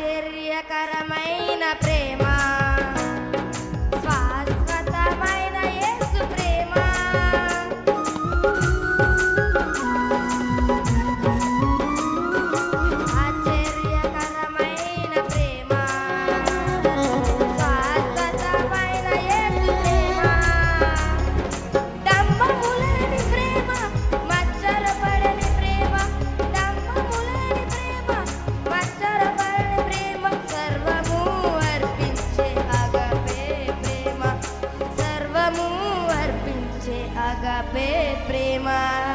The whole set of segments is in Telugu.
ఆశ్చర్యకరమైన ప్రేమ. HB Prima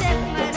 చెప్పరు